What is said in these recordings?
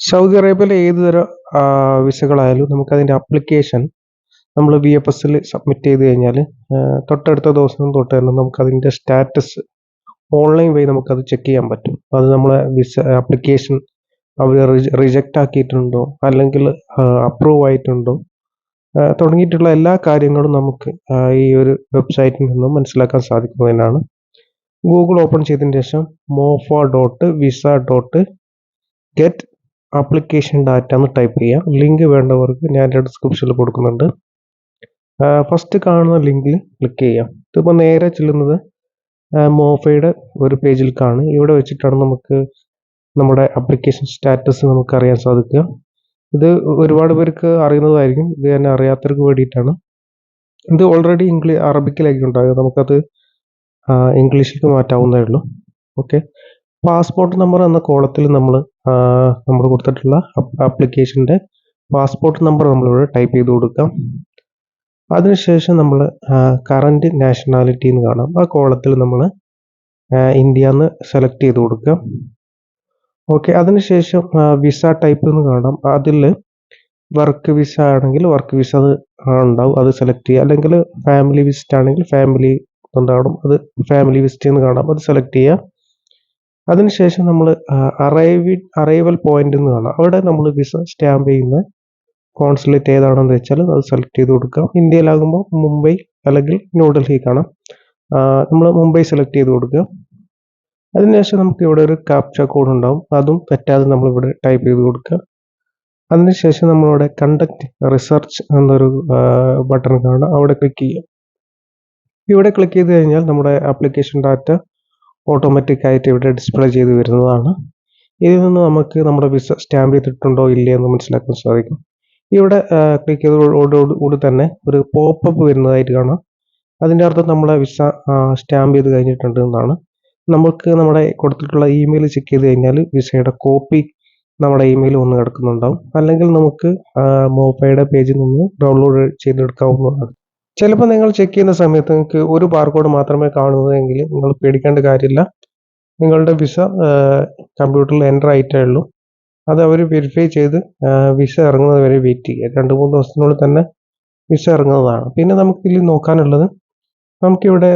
Saudi അറേബ്യയിലെ ഏത് തരം വിസകളായാലും നമുക്കതിന്റെ അപ്ലിക്കേഷൻ നമ്മൾ വി എഫ് എസിൽ സബ്മിറ്റ് ചെയ്ത് കഴിഞ്ഞാൽ തൊട്ടടുത്ത ദിവസം തൊട്ട് തന്നെ നമുക്കതിന്റെ സ്റ്റാറ്റസ് ഓൺലൈൻ വഴി നമുക്കത് ചെക്ക് ചെയ്യാൻ പറ്റും. അത് നമ്മളെ വിസ അപ്ലിക്കേഷൻ അവർ റിജക്റ്റ് ആക്കിയിട്ടുണ്ടോ അല്ലെങ്കിൽ അപ്രൂവ് ആയിട്ടുണ്ടോ തുടങ്ങിയിട്ടുള്ള എല്ലാ കാര്യങ്ങളും നമുക്ക് ഈ ഒരു വെബ്സൈറ്റിൽ നിന്നും മനസ്സിലാക്കാൻ സാധിക്കുന്നതിനാണ്. ഗൂഗിൾ ഓപ്പൺ ചെയ്തതിന് ശേഷം MOFA dot visa dot get application data എന്ന് ടൈപ്പ് ചെയ്യാം. ലിങ്ക് വേണ്ടവർക്ക് ഞാൻ ഡിസ്ക്രിപ്ഷനിൽ കൊടുക്കുന്നുണ്ട്. ഫസ്റ്റ് കാണുന്ന ലിങ്കിൽ ക്ലിക്ക് ചെയ്യാം. ഇതിപ്പോൾ നേരെ ചെല്ലുന്നത് മോഫയുടെ ഒരു പേജിൽ കാണും. ഇവിടെ വെച്ചിട്ടാണ് നമുക്ക് നമ്മുടെ അപ്ലിക്കേഷൻ സ്റ്റാറ്റസ് നമുക്ക് അറിയാൻ സാധിക്കുക. ഇത് ഒരുപാട് പേർക്ക് അറിയുന്നതായിരിക്കും. ഇത് തന്നെ അറിയാത്തവർക്ക് വേണ്ടിയിട്ടാണ്. ഇത് ഓൾറെഡി ഇംഗ്ലീഷ് അറബിക്കിലേക്ക് ഉണ്ടാകുക നമുക്കത് ഇംഗ്ലീഷിലേക്ക് മാറ്റാവുന്നതേ ഉള്ളൂ. ഓക്കെ പാസ്പോർട്ട് നമ്പർ എന്ന കോളത്തിൽ നമ്മൾ നമ്മൾ കൊടുത്തിട്ടുള്ള ആപ്ലിക്കേഷന്റെ പാസ്പോർട്ട് നമ്പർ നമ്മളിവിടെ ടൈപ്പ് ചെയ്ത് കൊടുക്കാം. അതിനുശേഷം നമ്മൾ കറന്റ് നാഷണാലിറ്റി എന്ന് കാണാം. ആ കോളത്തിൽ നമ്മൾ ഇന്ത്യ എന്ന് സെലക്ട് ചെയ്ത് കൊടുക്കാം. ഓക്കെ അതിനുശേഷം വിസ ടൈപ്പ് എന്ന് കാണാം. അതിൽ വർക്ക് വിസ ആണെങ്കിൽ വർക്ക് വിസ ഉണ്ടാവും. അത് സെലക്ട് ചെയ്യുക. അല്ലെങ്കിൽ ഫാമിലി വിസിറ്റ് ആണെങ്കിൽ ഫാമിലി ഉണ്ടാവണം അത് ഫാമിലി വിസിറ്റ് എന്ന് കാണാം. അത് സെലക്ട് ചെയ്യുക. അതിനുശേഷം നമ്മൾ അറൈവി അറൈവൽ പോയിന്റ് എന്ന് കാണാം. അവിടെ നമ്മൾ വിസ സ്റ്റാമ്പ് ചെയ്യുന്ന കോൺസുലേറ്റ് ഏതാണെന്ന് വെച്ചാൽ അത് സെലക്ട് ചെയ്ത് കൊടുക്കാം. ഇന്ത്യയിലാകുമ്പോൾ മുംബൈ അല്ലെങ്കിൽ ന്യൂഡൽഹി കാണാം. നമ്മൾ മുംബൈ സെലക്ട് ചെയ്ത് കൊടുക്കുക അതിനുശേഷം നമുക്ക് ഇവിടെ ഒരു കാപ്ച കോഡ് ഉണ്ടാവും. അതും പറ്റാതെ നമ്മൾ ഇവിടെ ടൈപ്പ് ചെയ്ത് കൊടുക്കുക. അതിനുശേഷം നമ്മളിവിടെ കണ്ടക്ട് റിസർച്ച് എന്നൊരു ബട്ടൺ കാണാം. അവിടെ ക്ലിക്ക് ചെയ്യുക. ഇവിടെ ക്ലിക്ക് ചെയ്ത് കഴിഞ്ഞാൽ നമ്മുടെ ആപ്ലിക്കേഷൻ ഡാറ്റ ഓട്ടോമാറ്റിക് ആയിട്ട് ഇവിടെ ഡിസ്പ്ലേ ചെയ്ത് വരുന്നതാണ്. ഇതിൽ നിന്ന് നമുക്ക് നമ്മുടെ വിസ സ്റ്റാമ്പ് ചെയ്തിട്ടുണ്ടോ ഇല്ലേ എന്ന് മനസ്സിലാക്കാൻ സാധിക്കും. ഇവിടെ ക്ലിക്ക് ചെയ്തതോടുകൂടി തന്നെ ഒരു പോപ്പപ്പ് വരുന്നതായിട്ട് കാണാം. അതിന്റെ അർത്ഥം നമ്മളെ വിസ സ്റ്റാമ്പ് ചെയ്ത് കഴിഞ്ഞിട്ടുണ്ട് എന്നാണ്. നമുക്ക് നമ്മുടെ കൊടുത്തിട്ടുള്ള ഇമെയിൽ ചെക്ക് ചെയ്ത് കഴിഞ്ഞാൽ വിസയുടെ കോപ്പി നമ്മുടെ ഇമെയിൽ വന്ന് കിടക്കുന്നുണ്ടാവും. അല്ലെങ്കിൽ നമുക്ക് മോഫയുടെ പേജിൽ നിന്ന് ഡൗൺലോഡ് ചെയ്തെടുക്കാവുന്നതാണ്. ചിലപ്പോൾ നിങ്ങൾ ചെക്ക് ചെയ്യുന്ന സമയത്ത് നിങ്ങൾക്ക് ഒരു ബാർകോഡ് മാത്രമേ കാണുന്നതെങ്കിൽ നിങ്ങൾ പേടിക്കേണ്ട കാര്യമില്ല. നിങ്ങളുടെ വിസ കമ്പ്യൂട്ടറിൽ എന്റർ ആയിട്ടേ ഉള്ളൂ. അത് അവർ വെരിഫൈ ചെയ്ത് വിസ ഇറങ്ങുന്നത് വരെ വെയിറ്റ് ചെയ്യുക. രണ്ട് മൂന്ന് ദിവസത്തിനുള്ളിൽ തന്നെ വിസ ഇറങ്ങുന്നതാണ്. പിന്നെ നമുക്ക് ഇതിൽ നോക്കാനുള്ളത് നമുക്കിവിടെ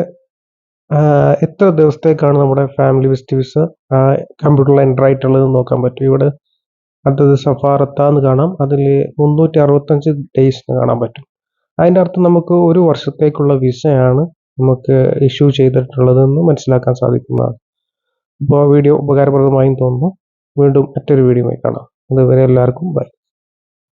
എത്ര ദിവസത്തേക്കാണ് നമ്മുടെ ഫാമിലി വിസിറ്റ് വിസ കമ്പ്യൂട്ടറിൽ എന്റർ ആയിട്ടുള്ളത് നോക്കാൻ പറ്റും. ഇവിടെ അടുത്തത് സഫാറത്ത എന്ന് കാണാം. അതിൽ മുന്നൂറ്റി അറുപത്തഞ്ച് ഡേയ്സ് കാണാൻ പറ്റും. അതിന്റെ അർത്ഥം നമുക്ക് ഒരു വർഷത്തേക്കുള്ള വിസയാണ് നമുക്ക് ഇഷ്യൂ ചെയ്തിട്ടുള്ളതെന്ന് മനസ്സിലാക്കാൻ സാധിക്കുന്നതാണ്. അപ്പോൾ വീഡിയോ ഉപകാരപ്രദമായും തോന്നുന്നു. വീണ്ടും മറ്റൊരു വീഡിയോയുമായി കാണാം. അതുവരെ എല്ലാവർക്കും ബൈ.